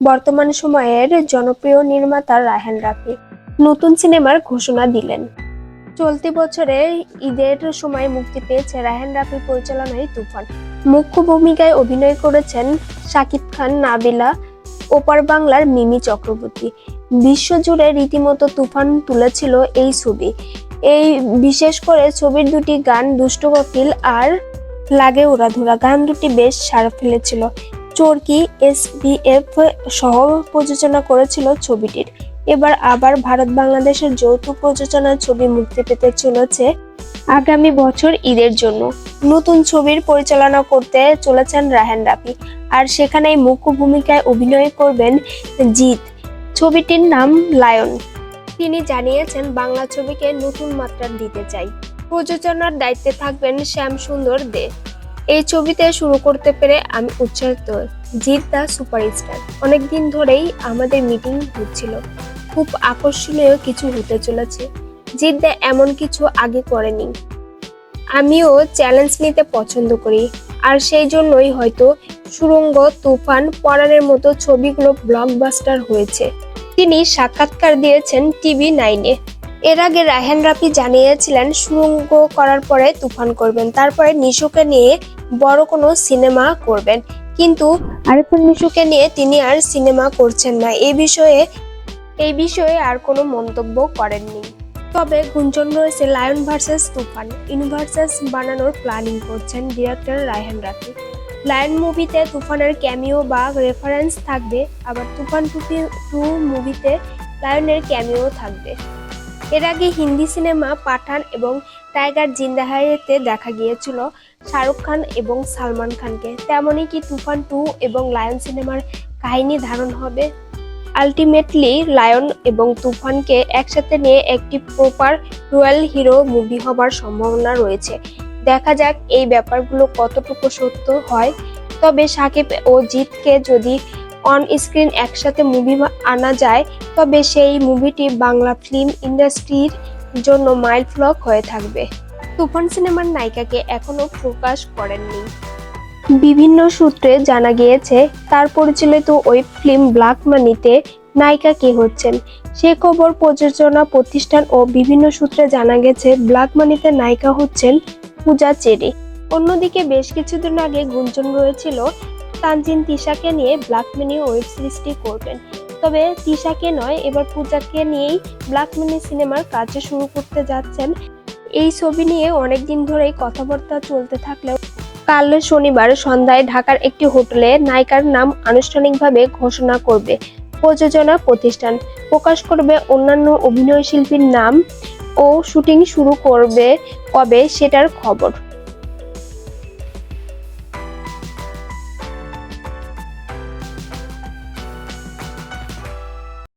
বর্তমান সময়ের জনপ্রিয় নির্মাতা রাহেন রাফি নতুন সিনেমার ঘোষণা দিলেন। চলতি বছরে ঈদের সময় মুক্তি পেয়েছে রাহেন রাফি পরিচালনায় তুফান। মুখ্য ভূমিকায় অভিনয় করেছেন শাকিব খান, নাবিলা, ওপার বাংলার মিমি চক্রবর্তী। বিশ্বজুড়ে রীতিমতো তুফান তুলেছিল এই ছবি। এই বিশেষ করে ছবির দুটি গান দুষ্ট কপিল আর লাগে উড়াধুরা গান দুটি বেশ সাড়া ফেলেছিল। চরকি এসবিএফ সহ প্রযোজনা করেছিল ছবিটির। এবার আবার ভারত বাংলাদেশের যৌথ প্রযোজনার ছবি মুক্তি পেতে চলেছে আগামী বছর ঈদের জন্য। নতুন ছবির পরিচালনা করতে চলেছেন রাহান রাফি, আর সেখানেই মুখ্য ভূমিকায় অভিনয় করবেন জিৎ। ছবিটির নাম লায়ন। তিনি জানিয়েছেন, বাংলা ছবিকে নতুন মাত্রা দিতে চাই। প্রযোজনার দায়িত্বে থাকবেন শ্যাম সুন্দর দে। এই ছবিতে শুরু করতে পেরে আমি উৎসাহিত জিৎ দা সুপারস্টার। অনেকদিন ধরেই আমাদের মিটিং হচ্ছিল। খুব আকর্ষণীয় কিছু হতে চলেছে। জিৎ দা এমন কিছু আগে করেনি। আমিও চ্যালেঞ্জ নিতে পছন্দ করি। আর সেই জন্যই হয়তো সুরঙ্গ, তুফান পরাণের মতো ছবিগুলো ব্লকবাস্টার হয়েছে। তিনি সাক্ষাৎকার দিয়েছেন টিভি নাইনে। এর আগে রায়হান রাফি জানিয়েছিলেন, সুরঙ্গ করার পরে তুফান করবেন, তারপরে নিশুকে নিয়ে বড় কোনো সিনেমা করবেন। কিন্তু আরেফান নিশুকে নিয়ে তিনি আর সিনেমা করছেন না। এই বিষয়ে এই বিষয়ে আর কোনো মন্তব্য করেননি। তবে গুঞ্জন রয়েছে লায়ন ভার্সেস তুফান। ইউনিভার্সাস বানানোর প্ল্যানিং করছেন ডিরেক্টর রায়হান রাফি। লায়ন মুভিতে তুফানের ক্যামিও বা রেফারেন্স থাকবে, আবার তুফান টু মুভিতে লায়নের ক্যামিও থাকবে। এর আগে হিন্দি সিনেমা পাঠান এবং টাইগার জিন্দাহারিতে দেখা গিয়েছিল শাহরুখ খান এবং সালমান খানকে। তেমনই কি তুফান টু এবং লায়ন সিনেমার কাহিনী ধারণ হবে? আলটিমেটলি লায়ন এবং তুফানকে একসাথে নিয়ে একটি প্রপার রয়্যাল হিরো মুভি হবার সম্ভাবনা রয়েছে। দেখা যাক এই ব্যাপারগুলো কতটুকু সত্য হয়। তবে সাকিব ও জিতকে যদি অন স্ক্রিন একসাথে মুভি আনা যায়। তবে সেই মুভিটি বাংলা ফিল্ম ইন্ডাস্ট্রির জন্য মাইল ফ্লক হয়ে থাকবে। তুফান সিনেমার নায়িকাকে এখনও প্রকাশ করেননি। বিভিন্ন সূত্রে জানা গিয়েছে, তার পরিচালিত ওই ফিল্ম ব্ল্যাক মানিতে নায়িকা কে হচ্ছেন? সে খবর প্রযোজনা প্রতিষ্ঠান ও বিভিন্ন সূত্রে জানা গেছে ব্ল্যাক মানিতে নায়িকা হচ্ছেন পূজা চেরি। অন্যদিকে বেশ কিছুদিন আগে গুঞ্জন রয়েছিল তানজিন তিশাকে নিয়ে ব্ল্যাক মিনি ওয়েব সিরিজটি করবেন। তবে তিশাকে নয়, এবার পূজাকে নিয়েই ব্ল্যাক মিনি সিনেমার কাজ শুরু করতে যাচ্ছেন। এই ছবি নিয়ে অনেকদিন ধরেই কথাবার্তা চলতে থাকলেও কাল শনিবার সন্ধ্যায় ঢাকার একটি হোটেলে নায়িকার নাম আনুষ্ঠানিকভাবে ঘোষণা করবে প্রযোজনা প্রতিষ্ঠান। প্রকাশ করবে অন্যান্য অভিনয় শিল্পীর নাম ও শুটিং শুরু করবে কবে সেটার খবর।